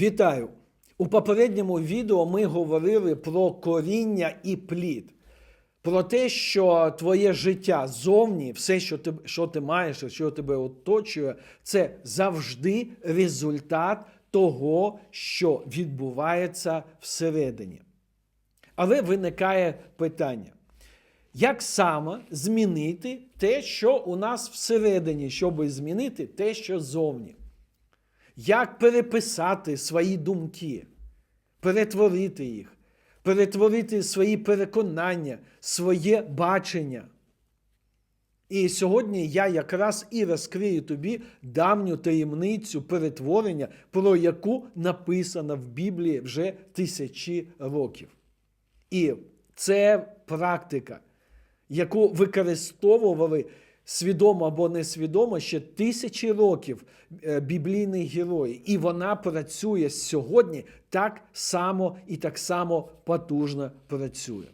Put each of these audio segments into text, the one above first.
Вітаю! У попередньому відео ми говорили про коріння і плід, про те, що твоє життя зовні, все, що ти, що ти маєш, що тебе оточує, це завжди результат того, що відбувається всередині. Але виникає питання. Як саме змінити те, що у нас всередині, щоб змінити те, що зовні? Як переписати свої думки, перетворити їх, перетворити свої переконання, своє бачення? І сьогодні я якраз і розкрию тобі давню таємницю перетворення, про яку написано в Біблії вже тисячі років. І це практика, яку використовували свідомо або несвідомо ще тисячі років е, біблійні герої. І вона працює сьогодні так само і так само потужно працює.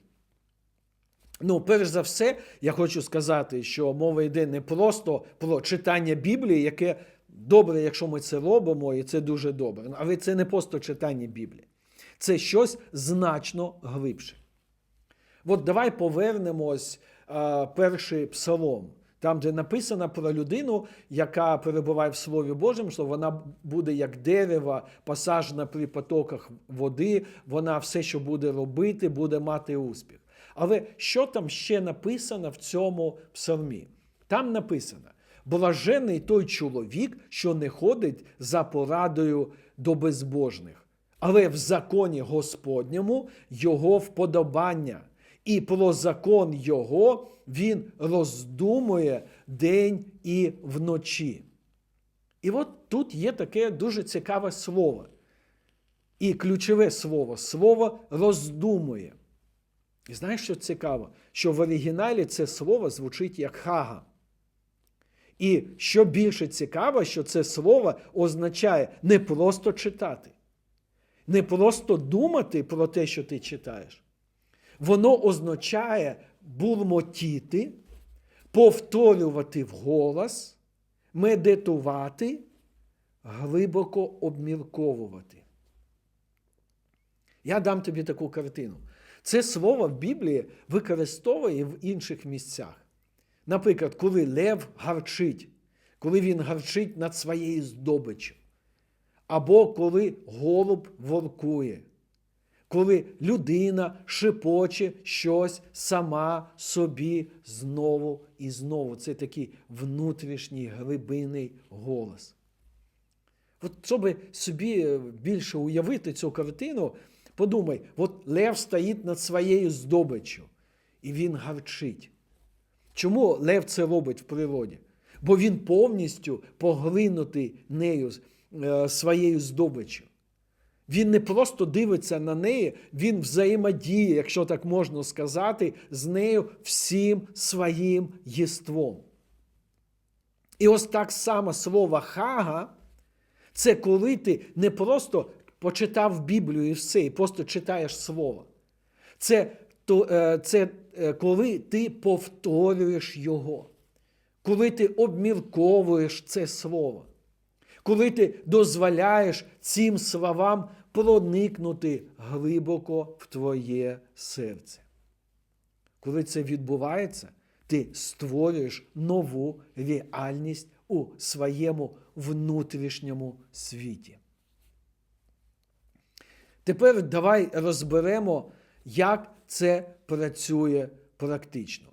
Ну, перш за все, я хочу сказати, що мова йде не просто про читання Біблії, яке добре, якщо ми це робимо, і це дуже добре. Але це не просто читання Біблії. Це щось значно глибше. От давай повернемось а, перший псалом, там, де написано про людину, яка перебуває в Слові Божому, що вона буде як дерево, посаджена при потоках води, вона все, що буде робити, буде мати успіх. Але що там ще написано в цьому псалмі? Там написано: блажений той чоловік, що не ходить за порадою до безбожних, але в законі Господньому його вподобання, і про закон Його він роздумує день і вночі. І от тут є таке дуже цікаве слово. І ключове слово слово роздумує. І знаєш, що цікаво? Що в оригіналі це слово звучить як хага. І що більше цікаво, що це слово означає не просто читати, не просто думати про те, що ти читаєш. Воно означає бурмотіти, повторювати вголос, медитувати, глибоко обмірковувати. Я дам тобі таку картину. Це слово в Біблії використовує в інших місцях. Наприклад, коли лев гарчить, коли він гарчить над своєю здобиччю, або коли голуб воркує, коли людина шепоче щось сама собі знову і знову. Це такий внутрішній глибинний голос. От щоб собі більше уявити цю картину, подумай, от лев стоїть над своєю здобиччю, і він гарчить. Чому лев це робить в природі? Бо він повністю поглинутий нею е, своєю здобиччю. Він не просто дивиться на неї, він взаємодіє, якщо так можна сказати, з нею всім своїм єством. І ось так само слово хага це коли ти не просто почитав Біблію і все, і просто читаєш слово. Це, е, це е, коли ти повторюєш його, коли ти обмірковуєш це слово, коли ти дозволяєш цим словам проникнути глибоко в твоє серце. Коли це відбувається, ти створюєш нову реальність у своєму внутрішньому світі. Тепер давай розберемо, як це працює практично.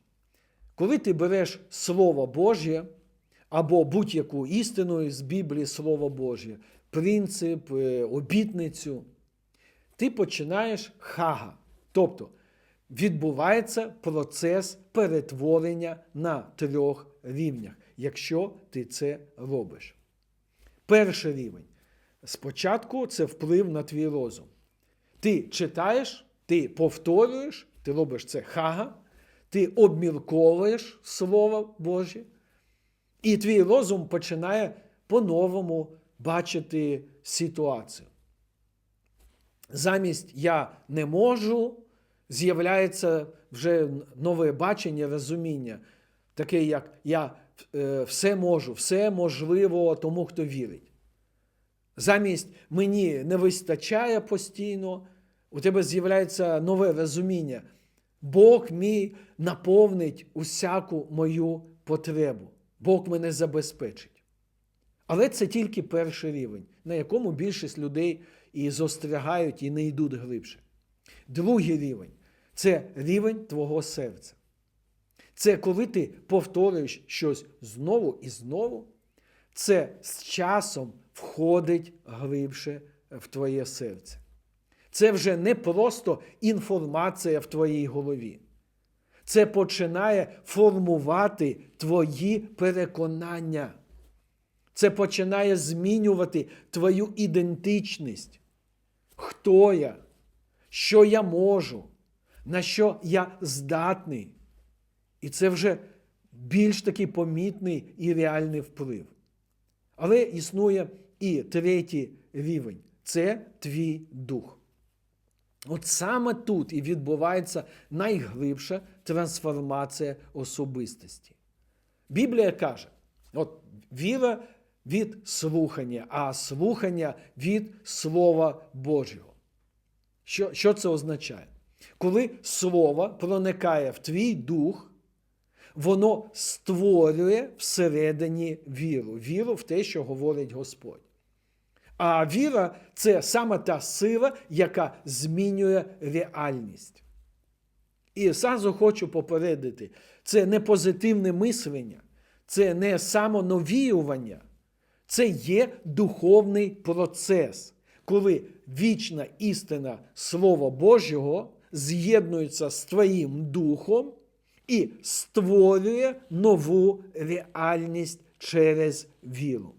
Коли ти береш Слово Божє або будь-яку істину з Біблії Слово Божє, принцип, е, обітницю, ти починаєш хага. Тобто відбувається процес перетворення на трьох рівнях, якщо ти це робиш. Перший рівень. Спочатку це вплив на твій розум. Ти читаєш, ти повторюєш, ти робиш це хага, ти обмірковуєш Слово Боже, і твій розум починає по-новому бачити ситуацію. Замість я не можу, з'являється вже нове бачення, розуміння, таке, як я е, все можу, все можливо тому, хто вірить. Замість мені не вистачає постійно, у тебе з'являється нове розуміння. Бог мій наповнить усяку мою потребу. Бог мене забезпечить. Але це тільки перший рівень, на якому більшість людей і зострягають, і не йдуть глибше. Другий рівень це рівень твого серця. Це коли ти повторюєш щось знову і знову, це з часом входить глибше в твоє серце. Це вже не просто інформація в твоїй голові. Це починає формувати твої переконання. Це починає змінювати твою ідентичність. Хто я? Що я можу? На що я здатний? І це вже більш такий помітний і реальний вплив. Але існує і третій рівень це твій дух. От саме тут і відбувається найглибша трансформація особистості. Біблія каже: от віра від слухання, а слухання від Слова Божого. Що, Що це означає? Коли слово проникає в твій дух, воно створює всередині віру, віру в те, що говорить Господь. А віра це саме та сила, яка змінює реальність. І зразу хочу попередити: це не позитивне мислення, це не самоновіювання, це є духовний процес, коли вічна істина Слова Божого з'єднується з твоїм духом і створює нову реальність через віру.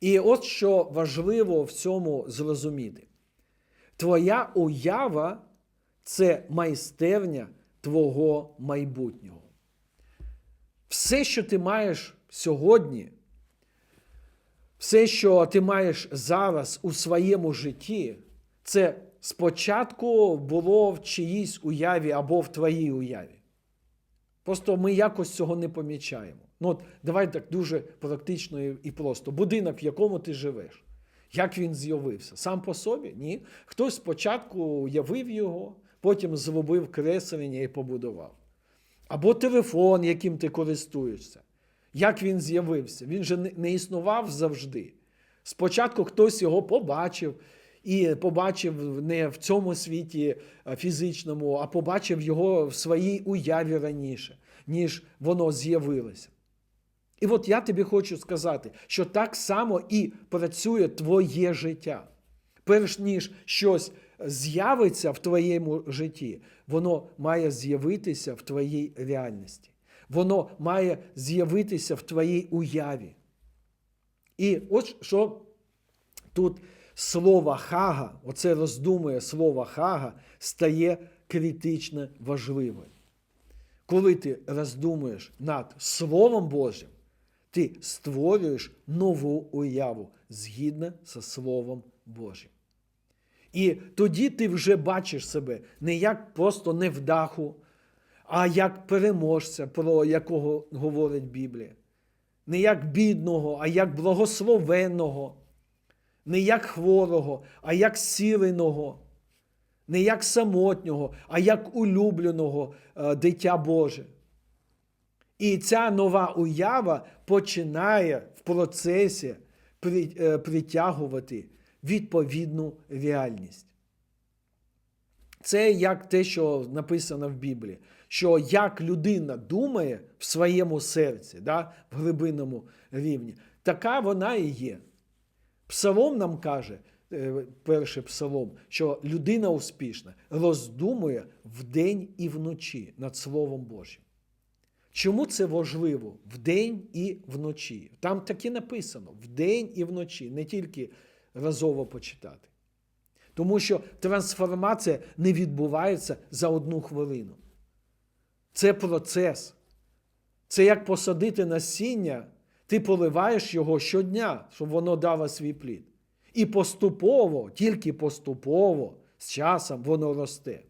І от що важливо в цьому зрозуміти. Твоя уява це майстерня твого майбутнього. Все, що ти маєш сьогодні, все, що ти маєш зараз у своєму житті, це спочатку було в чиїсь уяві або в твоїй уяві. Просто ми якось цього не помічаємо. Ну, от давай так дуже практично і просто. Будинок, в якому ти живеш. Як він з'явився? Сам по собі? Ні. Хтось спочатку уявив його, потім зробив креслення і побудував. Або телефон, яким ти користуєшся. Як він з'явився? Він же не існував завжди. Спочатку хтось його побачив і побачив не в цьому світі фізичному, а побачив його в своїй уяві раніше, ніж воно з'явилося. І от я тобі хочу сказати, що так само і працює твоє життя. Перш ніж щось з'явиться в твоєму житті, воно має з'явитися в твоїй реальності. Воно має з'явитися в твоїй уяві. І от що тут слово Хага, оце роздумує слово Хага, стає критично важливим. Коли ти роздумуєш над Словом Божим, ти створюєш нову уяву згідно з Словом Божим. І тоді ти вже бачиш себе не як просто невдаху, а як переможця, про якого говорить Біблія. Не як бідного, а як благословенного, не як хворого, а як сіленого, не як самотнього, а як улюбленого е, дитя Боже. І ця нова уява починає в процесі е, притягувати відповідну реальність. Це як те, що написано в Біблії, що як людина думає в своєму серці, да, в глибинному рівні, така вона і є. Псалом нам каже, е, перший псалом, що людина успішна роздумує вдень і вночі над Словом Божим. Чому це важливо вдень і вночі? Там таки написано вдень і вночі, не тільки разово почитати. Тому що трансформація не відбувається за одну хвилину. Це процес. Це як посадити насіння, ти поливаєш його щодня, щоб воно дало свій плід. І поступово, тільки поступово, з часом воно росте.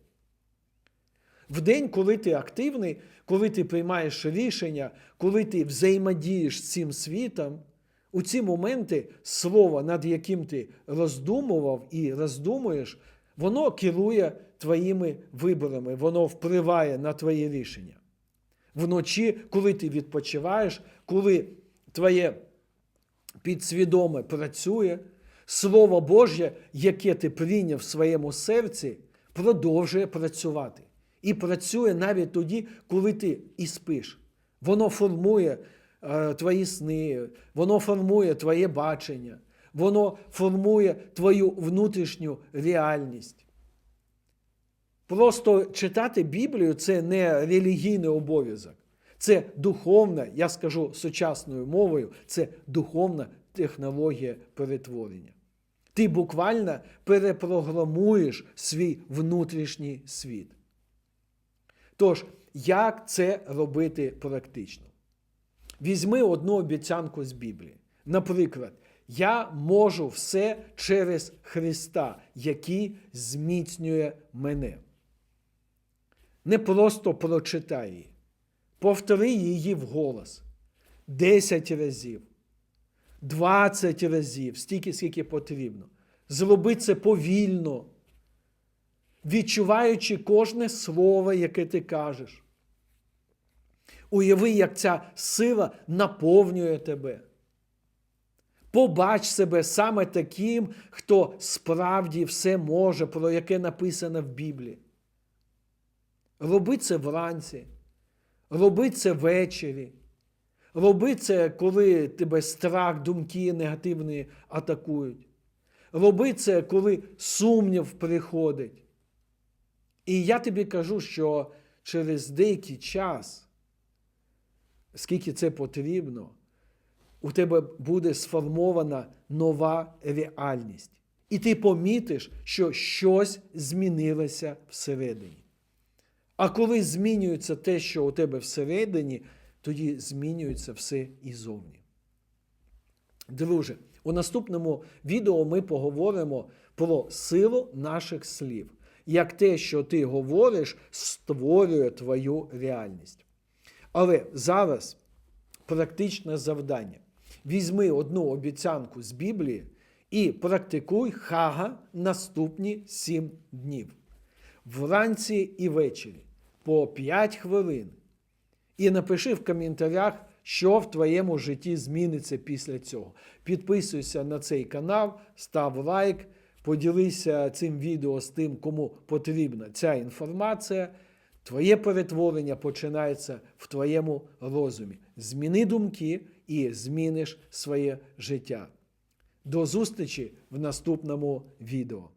В день, коли ти активний, коли ти приймаєш рішення, коли ти взаємодієш з цим світом, У ці моменти слово, над яким ти роздумував і роздумуєш, воно керує твоїми виборами, воно впливає на твої рішення. Вночі, коли ти відпочиваєш, коли твоє підсвідоме працює, Слово Боже, яке ти прийняв в своєму серці, продовжує працювати. І працює навіть тоді, коли ти і спиш. Воно формує твої сни, воно формує твоє бачення, воно формує твою внутрішню реальність. Просто читати Біблію це не релігійний обов'язок. Це духовна, я скажу сучасною мовою, це духовна технологія перетворення. Ти буквально перепрограмуєш свій внутрішній світ. Тож, як це робити практично? Візьми одну обіцянку з Біблії. Наприклад, я можу все через Христа, який зміцнює мене. Не просто прочитай її, повтори її вголос 10 разів, 20 разів, стільки, скільки потрібно. Зроби це повільно, відчуваючи кожне слово, яке ти кажеш. Уяви, як ця сила наповнює тебе. Побач себе саме таким, хто справді все може, про яке написано в Біблії. Роби це вранці, роби це ввечері. Роби це, коли тебе страх, думки негативні атакують. Роби це, коли сумнів приходить. І я тобі кажу, що через деякий час, скільки це потрібно, у тебе буде сформована нова реальність. І ти помітиш, що щось змінилося всередині. А коли змінюється те, що у тебе всередині, тоді змінюється все і зовні. Друже, у наступному відео ми поговоримо про силу наших слів, як те, що ти говориш, створює твою реальність. Але зараз практичне завдання. Візьми одну обіцянку з Біблії і практикуй хага наступні сім днів. Вранці і ввечері по 5 хвилин. І напиши в коментарях, що в твоєму житті зміниться після цього. Підписуйся на цей канал, став лайк, поділися цим відео з тим, кому потрібна ця інформація. Твоє перетворення починається в твоєму розумі. Зміни думки і зміниш своє життя. До зустрічі в наступному відео.